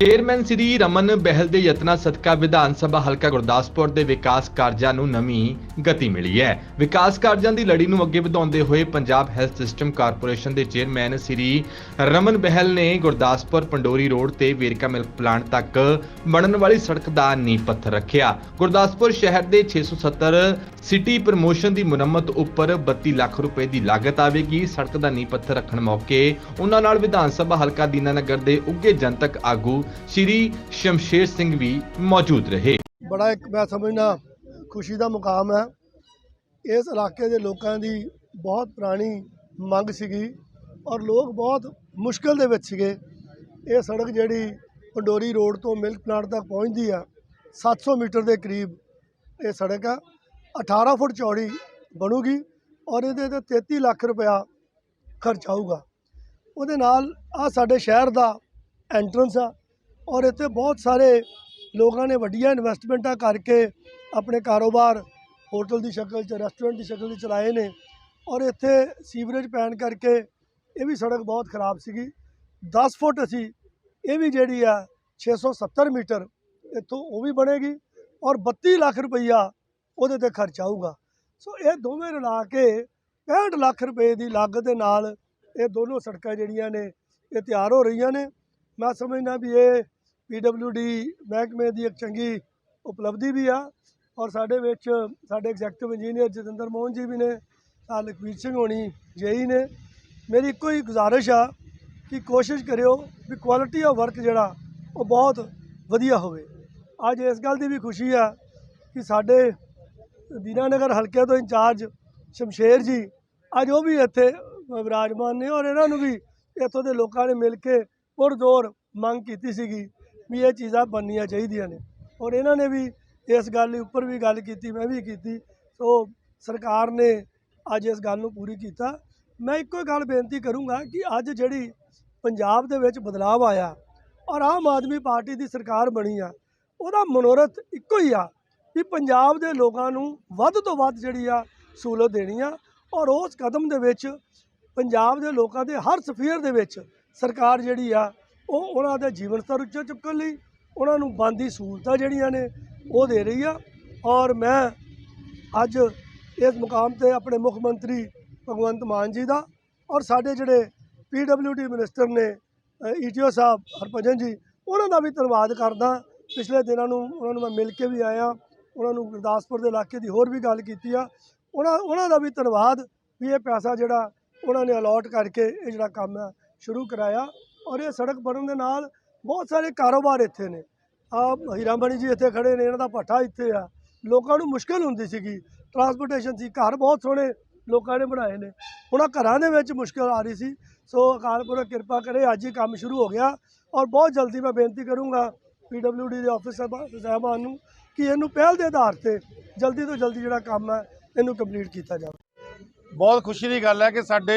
Chairman Shri Raman Behl ਦੇ ਯਤਨਾਂ ਸਦਕਾ ਵਿਧਾਨ ਸਭਾ ਹਲਕਾ ਗੁਰਦਾਸਪੁਰ ਦੇ ਵਿਕਾਸ ਕਾਰਜਾਂ ਨੂੰ ਨਵੀਂ ਗਤੀ ਮਿਲੀ ਹੈ। ਵਿਕਾਸ ਕਾਰਜਾਂ ਦੀ ਲੜੀ ਨੂੰ ਅੱਗੇ ਵਧਾਉਂਦੇ ਹੋਏ ਪੰਜਾਬ ਹੈਲਥ ਸਿਸਟਮ ਕਾਰਪੋਰੇਸ਼ਨ ਦੇ ਚੇਅਰਮੈਨ ਸ੍ਰੀ ਰਮਨ ਬਹਿਲ ਨੇ ਗੁਰਦਾਸਪੁਰ ਪੰਡੋਰੀ ਰੋਡ ਤੇ ਵੇਰਕਾ ਮਿਲਕ ਪਲਾਂਟ ਤੱਕ ਬਣਨ ਵਾਲੀ ਸੜਕ ਦਾ ਨੀਂਹ ਪੱਥਰ ਰੱਖਿਆ। ਗੁਰਦਾਸਪੁਰ ਸ਼ਹਿਰ ਦੇ 670 ਸਿਟੀ ਪ੍ਰਮੋਸ਼ਨ ਦੀ ਮੁਰੰਮਤ ਉੱਪਰ 32 ਲੱਖ ਰੁਪਏ ਦੀ ਲਾਗਤ ਆਵੇਗੀ। ਸੜਕ ਦਾ ਨੀਂਹ ਪੱਥਰ ਰੱਖਣ ਮੌਕੇ ਉਹਨਾਂ ਨਾਲ ਵਿਧਾਨ ਸਭਾ ਹਲਕਾ ਦੀਨਾਨਗਰ ਦੇ ਉੱਘੇ ਜਨਤਕ ਆਗੂ ਸ੍ਰੀ ਸ਼ਮਸ਼ੇਰ ਸਿੰਘ ਵੀ ਮੌਜੂਦ ਰਹੇ। ਬੜਾ ਇੱਕ ਮੈਂ ਸਮਝਣਾ ਖੁਸ਼ੀ ਦਾ ਮੁਕਾਮ ਹੈ। ਇਸ ਇਲਾਕੇ ਦੇ ਲੋਕਾਂ ਦੀ ਬਹੁਤ ਪੁਰਾਣੀ ਮੰਗ ਸੀਗੀ ਔਰ ਲੋਕ ਬਹੁਤ ਮੁਸ਼ਕਲ ਦੇ ਵਿੱਚ ਸੀਗੇ। ਇਹ ਸੜਕ ਜਿਹੜੀ ਪੰਡੋਰੀ ਰੋਡ ਤੋਂ ਮਿਲਕ ਪਲਾਂਟ ਤੱਕ ਪਹੁੰਚਦੀ ਆ 700 ਮੀਟਰ ਦੇ ਕਰੀਬ ਇਹ ਸੜਕ ਆ। 18 ਫੁੱਟ ਚੌੜੀ ਬਣੂਗੀ ਔਰ ਇਹਦੇ ਤੇ 33 ਲੱਖ ਰੁਪਇਆ ਖਰਚ ਆਊਗਾ। ਉਹਦੇ ਨਾਲ ਆ ਸਾਡੇ ਸ਼ਹਿਰ ਦਾ ਐਂਟਰੈਂਸ ਆ ਔਰ ਇੱਥੇ ਬਹੁਤ ਸਾਰੇ ਲੋਕਾਂ ਨੇ ਵੱਡੀਆਂ ਇਨਵੈਸਟਮੈਂਟਾਂ ਕਰਕੇ ਆਪਣੇ ਕਾਰੋਬਾਰ ਹੋਟਲ ਦੀ ਸ਼ਕਲ 'ਚ ਰੈਸਟੋਰੈਂਟ ਦੀ ਸ਼ਕਲ 'ਚ ਚਲਾਏ ਨੇ ਔਰ ਇੱਥੇ ਸੀਵਰੇਜ ਪੈਣ ਕਰਕੇ ਇਹ ਵੀ ਸੜਕ ਬਹੁਤ ਖਰਾਬ ਸੀਗੀ 10 ਫੁੱਟ ਅਸੀਂ ਇਹ ਵੀ ਜਿਹੜੀ ਆ 670 ਮੀਟਰ ਇੱਥੋਂ ਉਹ ਵੀ ਬਣੇਗੀ ਔਰ 32 ਲੱਖ ਰੁਪਈਆ ਉਹਦੇ ਤੇ ਖਰਚ ਆਊਗਾ ਸੋ ਇਹ ਦੋਵੇਂ ਰਲਾ ਕੇ 65 ਲੱਖ ਰੁਪਏ ਦੀ ਲਾਗਤ ਦੇ ਨਾਲ ਇਹ ਦੋਨੋਂ ਸੜਕਾਂ ਜਿਹੜੀਆਂ ਨੇ ਇਹ ਤਿਆਰ ਹੋ ਰਹੀਆਂ ਨੇ ਮੈਂ ਸਮਝਦਾ ਵੀ ਇਹ ਡੀ ਮਹਿਕਮੇ ਦੀ ਇੱਕ ਚੰਗੀ ਉਪਲਬਧੀ ਵੀ ਆ ਔਰ ਸਾਡੇ ਵਿੱਚ ਸਾਡੇ ਐਗਜ਼ੈਕਟਿਵ ਇੰਜੀਨੀਅਰ ਜਤਿੰਦਰ ਮੋਹਨ ਜੀ ਵੀ ਨੇ ਆ ਲਖਵੀਰ ਸਿੰਘ ਹੋਣੀ, ਜੇਈ ਨੇ। ਮੇਰੀ ਇੱਕੋ ਹੀ ਗੁਜ਼ਾਰਿਸ਼ ਆ ਕਿ ਕੋਸ਼ਿਸ਼ ਕਰਿਓ ਵੀ ਕੁਆਲਿਟੀ ਆਫ ਵਰਕ ਜਿਹੜਾ, ਉਹ ਬਹੁਤ ਵਧੀਆ ਹੋਵੇ। ਅੱਜ ਇਸ ਗੱਲ ਦੀ ਵੀ ਖੁਸ਼ੀ ਆ ਕਿ ਸਾਡੇ ਦੀਨਾਨਗਰ ਹਲਕੇ ਤੋਂ ਇੰਚਾਰਜ ਸ਼ਮਸ਼ੇਰ ਜੀ, ਅੱਜ ਉਹ ਵੀ ਇੱਥੇ ਵਿਰਾਜਮਾਨ ਨੇ ਔਰ ਇਹਨਾਂ ਨੂੰ ਵੀ ਇੱਥੋਂ ਦੇ ਲੋਕਾਂ ਨੇ ਮਿਲ ਕੇ ਪੁਰਜ਼ੋਰ ਮੰਗ ਕੀਤੀ ਸੀਗੀ। ਵੀ ਇਹ ਚੀਜ਼ਾਂ ਬਣਨੀਆਂ ਚਾਹੀਦੀਆਂ ਨੇ। ਔਰ ਇਹਨਾਂ ਨੇ ਵੀ ਇਸ ਗੱਲ ਦੇ ਉੱਪਰ ਵੀ ਗੱਲ ਕੀਤੀ, ਮੈਂ ਵੀ ਕੀਤੀ। ਸੋ ਸਰਕਾਰ ਨੇ ਅੱਜ ਇਸ ਗੱਲ ਨੂੰ ਪੂਰੀ ਕੀਤਾ। ਮੈਂ ਇੱਕੋ ਹੀ ਗੱਲ ਬੇਨਤੀ ਕਰੂੰਗਾ ਕਿ ਅੱਜ ਜਿਹੜੀ ਪੰਜਾਬ ਦੇ ਵਿੱਚ ਬਦਲਾਅ ਆਇਆ ਔਰ ਆਮ ਆਦਮੀ ਪਾਰਟੀ ਦੀ ਸਰਕਾਰ ਬਣੀ ਆ, ਉਹਦਾ ਮਨੋਰਥ ਇੱਕੋ ਹੀ ਆ ਕਿ ਪੰਜਾਬ ਦੇ ਲੋਕਾਂ ਨੂੰ ਵੱਧ ਤੋਂ ਵੱਧ ਜਿਹੜੀ ਆ ਸਹੂਲਤ ਦੇਣੀ ਆ ਔਰ ਉਸ ਕਦਮ ਦੇ ਵਿੱਚ ਪੰਜਾਬ ਦੇ ਲੋਕਾਂ ਦੇ ਹਰ ਸਫੀਅਰ ਦੇ ਵਿੱਚ ਸਰਕਾਰ ਜਿਹੜੀ ਆ ਉਹ ਉਹਨਾਂ ਦੇ ਜੀਵਨ ਸਤਰ ਉੱਚਾ ਚੁੱਕਣ ਲਈ ਉਹਨਾਂ ਨੂੰ ਬੰਦੀ ਸਹੂਲਤਾਂ ਜਿਹੜੀਆਂ ਨੇ ਉਹ ਦੇ ਰਹੀ ਆ। ਔਰ ਮੈਂ ਅੱਜ ਇਸ ਮੁਕਾਮ ਤੇ ਆਪਣੇ ਮੁੱਖ ਮੰਤਰੀ ਭਗਵੰਤ ਮਾਨ ਜੀ ਦਾ ਔਰ ਸਾਡੇ ਜਿਹੜੇ ਡੀ ਮਿਨਿਸਟਰ ਨੇ ਈਟੀਓ ਸਾਹਿਬ ਹਰਭਜਨ ਜੀ, ਉਹਨਾਂ ਦਾ ਵੀ ਧੰਨਵਾਦ ਕਰਦਾ। ਪਿਛਲੇ ਦਿਨਾਂ ਨੂੰ ਉਹਨਾਂ ਨੂੰ ਮੈਂ ਮਿਲ ਕੇ ਵੀ ਆਇਆ। ਉਹਨਾਂ ਨੂੰ ਗੁਰਦਾਸਪੁਰ ਦੇ ਇਲਾਕੇ ਦੀ ਹੋਰ ਵੀ ਗੱਲ ਕੀਤੀ ਆ। ਉਹਨਾਂ ਉਹਨਾਂ ਦਾ ਵੀ ਧੰਨਵਾਦ ਵੀ ਇਹ ਪੈਸਾ ਜਿਹੜਾ ਉਹਨਾਂ ਨੇ ਅਲਾਟ ਕਰਕੇ ਇਹ ਜਿਹੜਾ ਕੰਮ ਹੈ ਸ਼ੁਰੂ ਕਰਾਇਆ। ਔਰ ਇਹ ਸੜਕ ਬਣਨ ਦੇ ਨਾਲ ਬਹੁਤ ਸਾਰੇ ਕਾਰੋਬਾਰ ਇੱਥੇ ਨੇ। ਆ ਹੀਰਾਮਣੀ ਜੀ ਇੱਥੇ ਖੜੇ ਨੇ, ਇਹਨਾਂ ਦਾ ਭੱਠਾ ਇੱਥੇ ਆ। ਲੋਕਾਂ ਨੂੰ ਮੁਸ਼ਕਲ ਹੁੰਦੀ ਸੀਗੀ। ਟਰਾਂਸਪੋਰਟੇਸ਼ਨ ਸੀ, ਘਰ ਬਹੁਤ ਸੋਹਣੇ ਲੋਕਾਂ ਨੇ ਬਣਾਏ ਨੇ। ਉਹਨਾਂ ਘਰਾਂ ਦੇ ਵਿੱਚ ਮੁਸ਼ਕਲ ਆ ਰਹੀ ਸੀ। ਸੋ ਅਕਾਲ ਪੁਰਖ ਕਿਰਪਾ ਕਰੇ, ਅੱਜ ਹੀ ਕੰਮ ਸ਼ੁਰੂ ਹੋ ਗਿਆ। ਔਰ ਬਹੁਤ ਜਲਦੀ ਮੈਂ ਬੇਨਤੀ ਕਰੂੰਗਾ ਡੀ ਦੇ ਆਫਿਸ ਸਾਹਿਬਾਨ ਨੂੰ ਕਿ ਇਹਨੂੰ ਪਹਿਲ ਦੇ ਆਧਾਰ ਤੇ ਜਲਦੀ ਤੋਂ ਜਲਦੀ ਜਿਹੜਾ ਕੰਮ ਹੈ, ਇਹਨੂੰ ਕੰਪਲੀਟ ਕੀਤਾ ਜਾਵੇ। ਬਹੁਤ ਖੁਸ਼ੀ ਦੀ ਗੱਲ ਹੈ ਕਿ ਸਾਡੇ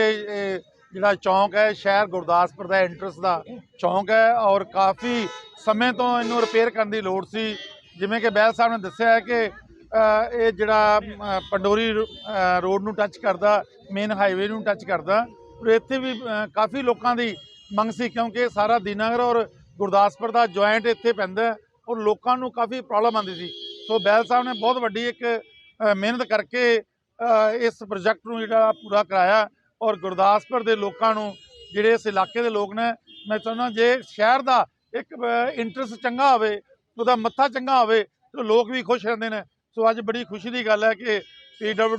ਜਿਹੜਾ ਚੌਂਕ ਹੈ, ਸ਼ਹਿਰ ਗੁਰਦਾਸਪੁਰ ਦਾ ਐਂਟਰਸ ਦਾ ਚੌਂਕ ਹੈ ਔਰ ਕਾਫੀ ਸਮੇਂ ਤੋਂ ਇਹਨੂੰ ਰਿਪੇਅਰ ਕਰਨ ਦੀ ਲੋੜ ਸੀ। ਜਿਵੇਂ ਕਿ ਬੈਲ ਸਾਹਿਬ ਨੇ ਦੱਸਿਆ ਹੈ ਕਿ ਇਹ ਜਿਹੜਾ ਪੰਡੋਰੀ ਰੋ- ਰੋਡ ਨੂੰ ਟੱਚ ਕਰਦਾ ਮੇਨ ਹਾਈਵੇ ਨੂੰ ਟੱਚ ਕਰਦਾ। ਔਰ ਇੱਥੇ ਵੀ ਕਾਫੀ ਲੋਕਾਂ ਦੀ ਮੰਗ ਸੀ ਕਿਉਂਕਿ ਸਾਰਾ ਦੀਨਾਗਰ ਔਰ ਗੁਰਦਾਸਪੁਰ ਦਾ ਜੁਆਇੰਟ ਇੱਥੇ ਪੈਂਦਾ ਔਰ ਲੋਕਾਂ ਨੂੰ ਕਾਫੀ ਪ੍ਰੋਬਲਮ ਆਉਂਦੀ ਸੀ। ਸੋ ਬੈਲ ਸਾਹਿਬ ਨੇ ਬਹੁਤ ਵੱਡੀ ਇੱਕ ਮਿਹਨਤ ਕਰਕੇ ਇਸ ਪ੍ਰੋਜੈਕਟ ਨੂੰ ਜਿਹੜਾ ਪੂਰਾ ਕਰਾਇਆ। ਔਰ ਗੁਰਦਾਸਪੁਰ ਦੇ ਲੋਕਾਂ ਨੂੰ, ਜਿਹੜੇ ਇਸ ਇਲਾਕੇ ਦੇ ਲੋਕ ਨੇ, ਮੈਂ ਚਾਹੁੰਦਾ ਜੇ ਸ਼ਹਿਰ ਦਾ ਇੱਕ ਇੰਟਰਸਟ ਚੰਗਾ ਹੋਵੇ, ਉਹਦਾ ਮੱਥਾ ਚੰਗਾ ਹੋਵੇ, ਤਾਂ ਲੋਕ ਵੀ ਖੁਸ਼ ਰਹਿੰਦੇ ਨੇ। ਸੋ ਅੱਜ ਬੜੀ ਖੁਸ਼ੀ ਦੀ ਗੱਲ ਹੈ ਕਿ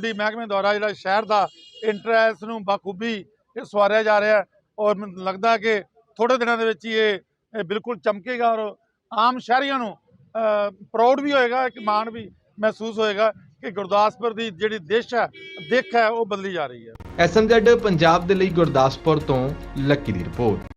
ਡੀ ਮਹਿਕਮੇ ਦੁਆਰਾ ਜਿਹੜਾ ਸ਼ਹਿਰ ਦਾ ਇੰਟਰਸਟ ਨੂੰ ਬਾਖੂਬੀ ਇਹ ਸਵਾਰਿਆ ਜਾ ਰਿਹਾ ਔਰ ਮੈਨੂੰ ਲੱਗਦਾ ਕਿ ਥੋੜੇ ਦਿਨਾਂ ਦੇ ਵਿੱਚ ਹੀ ਇਹ ਬਿਲਕੁਲ ਚਮਕੇਗਾ ਔਰ ਆਮ ਸ਼ਹਿਰੀਆਂ ਨੂੰ ਪ੍ਰਾਊਡ ਵੀ ਹੋਏਗਾ, ਇੱਕ ਮਾਣ ਵੀ ਮਹਿਸੂਸ ਹੋਏਗਾ ਕਿ ਗੁਰਦਾਸਪੁਰ ਦੀ ਜਿਹੜੀ ਦਿਸ਼ ਹੈ, ਦਿੱਖ ਹੈ, ਉਹ ਬਦਲੀ ਜਾ ਰਹੀ ਹੈ। ਐਸਐਮਜ਼ੈਡ ਪੰਜਾਬ ਦੇ ਲਈ ਗੁਰਦਾਸਪੁਰ ਤੋਂ ਲੱਕੀ ਦੀ ਰਿਪੋਰਟ।